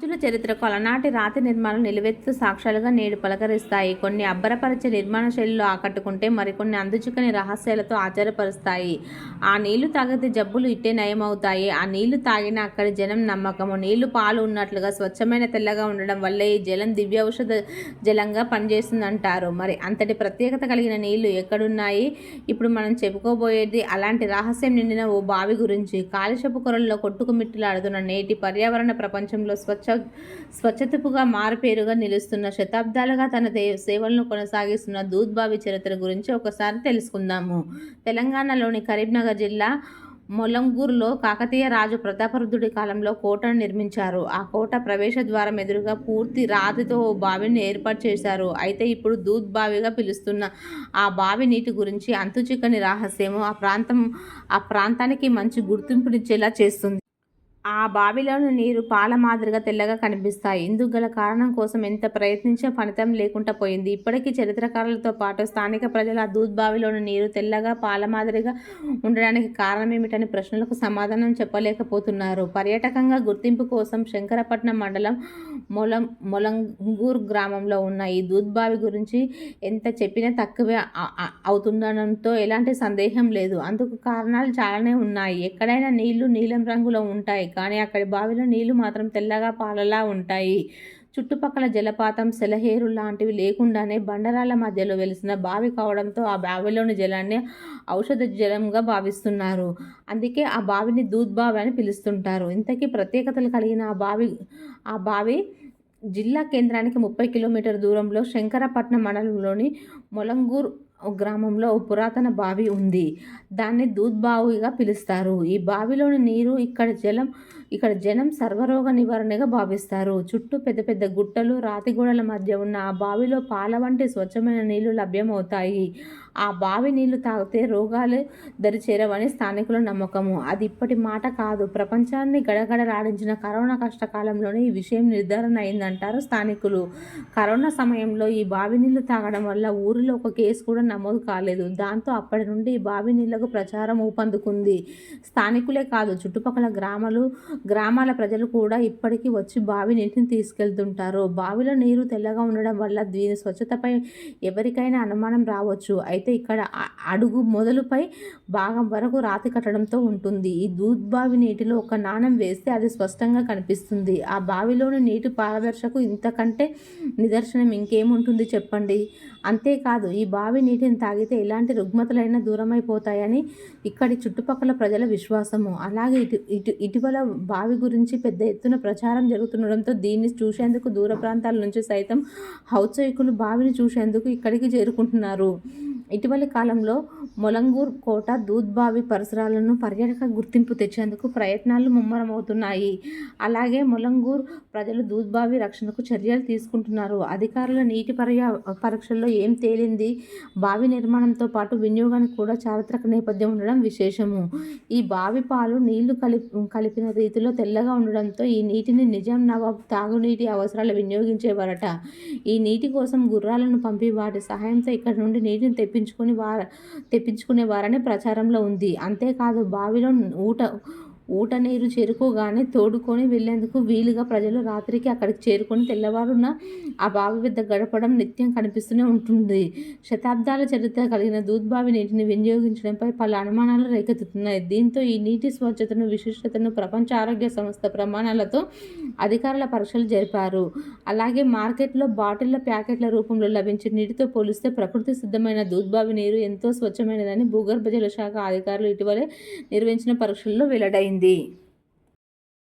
రాజుల చరిత్రకు అలనాటి రాతి నిర్మాణం నిలువెత్తు సాక్ష్యాలుగా నేడు పలకరిస్తాయి. కొన్ని అబ్బరపరిచే నిర్మాణ శైలిలో ఆకట్టుకుంటే మరికొన్ని అందుచుకని రహస్యాలతో ఆచారపరుస్తాయి. ఆ నీళ్ళు తాగితే జబ్బులు ఇట్టే నయమవుతాయి. ఆ నీళ్ళు తాగిన అక్కడి జనం నమ్మకము. నీళ్ళు పాలు ఉన్నట్లుగా స్వచ్ఛమైన తెల్లగా ఉండడం వల్లే ఈ జలం దివ్య ఔషధ జలంగా పనిచేస్తుందంటారు. మరి అంతటి ప్రత్యేకత కలిగిన నీళ్ళు ఎక్కడున్నాయి? ఇప్పుడు మనం చెప్పుకోబోయేది అలాంటి రహస్యం నిండిన ఓ బావి గురించి. కాలుష్యపు కొరల్లో కొట్టుకుమిట్టులాడుతున్న నేటి పర్యావరణ ప్రపంచంలో స్వచ్ఛ స్వచ్ఛతపుగా మారుపేరుగా నిలుస్తున్న శతాబ్దాలుగా తన దే- సేవలను కొనసాగిస్తున్న దూద్బావి చరిత్ర గురించి ఒకసారి తెలుసుకుందాము. తెలంగాణలోని కరీంనగర్ జిల్లా మొలంగూరులో కాకతీయ రాజు ప్రతాపరుద్రుడి కాలంలో కోటను నిర్మించారు. ఆ కోట ప్రవేశ ద్వారం ఎదురుగా పూర్తి రాతితో ఓ బావిని ఏర్పాటు చేశారు. అయితే ఇప్పుడు దూద్ బావిగా పిలుస్తున్న ఆ బావి నీటి గురించి అంతుచిక్కని రహస్యము ఆ ప్రాంతం ఆ ప్రాంతానికి మంచి గుర్తింపునిచ్చేలా చేస్తుంది. ఆ బావిలోని నీరు పాల మాదిరిగా తెల్లగా కనిపిస్తాయి. ఇందుకు గల కారణం కోసం ఎంత ప్రయత్నించినా ఫలితం లేకుండా పోయింది. ఇప్పటికీ చరిత్రకారులతో పాటు స్థానిక ప్రజలు ఆ దూద్ బావిలోని నీరు తెల్లగా పాల మాదిరిగా ఉండడానికి కారణం ఏమిటని ప్రశ్నలకు సమాధానం చెప్పలేకపోతున్నారు. పర్యాటకంగా గుర్తింపు కోసం శంకరపట్నం మండలం మొలం మొలంగూర్ గ్రామంలో ఉన్న ఈ దూద్ బావి గురించి ఎంత చెప్పినా తక్కువే అవుతుండటంతో ఎలాంటి సందేహం లేదు. అందుకు కారణాలు చాలానే ఉన్నాయి. ఎక్కడైనా నీళ్ళు నీలం రంగులో ఉంటాయి. కానీ అక్కడి బావిలో నీళ్ళు మాత్రం తెల్లగా పాలలా ఉంటాయి. చుట్టుపక్కల జలపాతం సెలహేరు లాంటివి లేకుండానే బండరాల మధ్యలో వెలిసిన బావి కావడంతో ఆ బావిలోని జలాన్ని ఔషధ జలంగా భావిస్తున్నారు. అందుకే ఆ బావిని దూద్ బావి అని పిలుస్తుంటారు. ఇంతకీ ప్రత్యేకతలు కలిగిన ఆ బావి ఆ బావి జిల్లా కేంద్రానికి ముప్పై కిలోమీటర్ దూరంలో శంకరపట్నం మండలంలోని మొలంగూర్ గ్రామంలో పురాతన బావి ఉంది. దాన్ని దూద్ బావిగా పిలుస్తారు. ఈ బావిలోని నీరు ఇక్కడ జలం ఇక్కడ జనం సర్వరోగ నివారణగా భావిస్తారు. చుట్టూ పెద్ద పెద్ద గుట్టలు రాతిగోడల మధ్య ఉన్న ఆ బావిలో పాల వంటి స్వచ్ఛమైన నీళ్ళు లభ్యమవుతాయి. ఆ బావి నీళ్ళు తాగితే రోగాలు దరి చేరవని స్థానికుల నమ్మకము. అది ఇప్పటి మాట కాదు. ప్రపంచాన్ని గడగడలాడించిన కరోనా కష్టకాలంలోనే ఈ విషయం నిర్ధారణ అయిందంటారు స్థానికులు. కరోనా సమయంలో ఈ బావి నీళ్ళు తాగడం వల్ల ఊరిలో ఒక కేసు కూడా నమోదు కాలేదు. దాంతో అప్పటి నుండి ఈ బావి నీళ్ళకు ప్రచారం ఊపందుకుంది. స్థానికులే కాదు చుట్టుపక్కల గ్రామాలు గ్రామాల ప్రజలు కూడా ఇప్పటికీ వచ్చి బావి నీటిని తీసుకెళ్తుంటారు. బావిలో నీరు తెల్లగా ఉండడం వల్ల దీని స్వచ్ఛతపై ఎవరికైనా అనుమానం రావచ్చు. అయితే ఇక్కడ అడుగు మొదలుపై భాగం వరకు రాతి కట్టడంతో ఉంటుంది. ఈ దూద్ బావి నీటిలో ఒక నాణం వేస్తే అది స్పష్టంగా కనిపిస్తుంది. ఆ బావిలోని నీటి పారదర్శకు ఇంతకంటే నిదర్శనం ఇంకేముంటుంది చెప్పండి? అంతేకాదు ఈ బావి నీటిని తాగితే ఎలాంటి రుగ్మతలైనా దూరమైపోతాయని ఇక్కడి చుట్టుపక్కల ప్రజల విశ్వాసము. అలాగే ఇటు ఇటు ఇటీవల బావి గురించి పెద్ద ఎత్తున ప్రచారం జరుగుతుండడంతో దీన్ని చూసేందుకు దూర ప్రాంతాల నుంచి సైతం హౌచైకులు బావిని చూసేందుకు ఇక్కడికి చేరుకుంటున్నారు. ఇటీవలి కాలంలో మొలంగూర్ కోట దూద్బావి పరిసరాలను పర్యాటక గుర్తింపు తెచ్చేందుకు ప్రయత్నాలు ముమ్మరమవుతున్నాయి. అలాగే మొలంగూర్ ప్రజలు దూద్బావి రక్షణకు చర్యలు తీసుకుంటున్నారు. అధికారుల నీటి పర్యా పరీక్షల్లో ఏం తేలింది? బావి నిర్మాణంతో పాటు వినియోగానికి కూడా చారిత్రక నేపథ్యం ఉండడం విశేషము. ఈ బావి పాలు నీళ్ళు కలిపి కలిపిన రీతిలో తెల్లగా ఉండడంతో ఈ నీటిని నిజాం నవాబ్ తాగునీటి అవసరాలు వినియోగించేవారట. ఈ నీటి కోసం గుర్రాలను పంపి వాటి సహాయంతో ఇక్కడ నుండి నీటిని తెప్పి తెప్పించుకుని వార తెప్పించుకునేవారని ప్రచారంలో ఉంది. అంతేకాదు బావిలో ఊట ఊట నీరు చేరుకోగానే తోడుకొని వెళ్ళేందుకు వీలుగా ప్రజలు రాత్రికి అక్కడికి చేరుకొని తెల్లవారున ఆ బావి వద్ద గడపడం నిత్యం కనిపిస్తూనే ఉంటుంది. శతాబ్దాల చరిత్ర కలిగిన దూద్బావి నీటిని వినియోగించడంపై పలు అనుమానాలు రేకెత్తుతున్నాయి. దీంతో ఈ నీటి స్వచ్ఛతను విశిష్టతను ప్రపంచ ఆరోగ్య సంస్థ ప్రమాణాలతో అధికారుల పరీక్షలు జరిపారు. అలాగే మార్కెట్లో బాటిళ్ళ ప్యాకెట్ల రూపంలో లభించే నీటితో పోలిస్తే ప్రకృతి సిద్ధమైన దూద్బావి నీరు ఎంతో స్వచ్ఛమైనదని భూగర్భ జల శాఖ అధికారులు ఇటీవలే నిర్వహించిన పరీక్షల్లో వెల్లడైంది. జరిగింది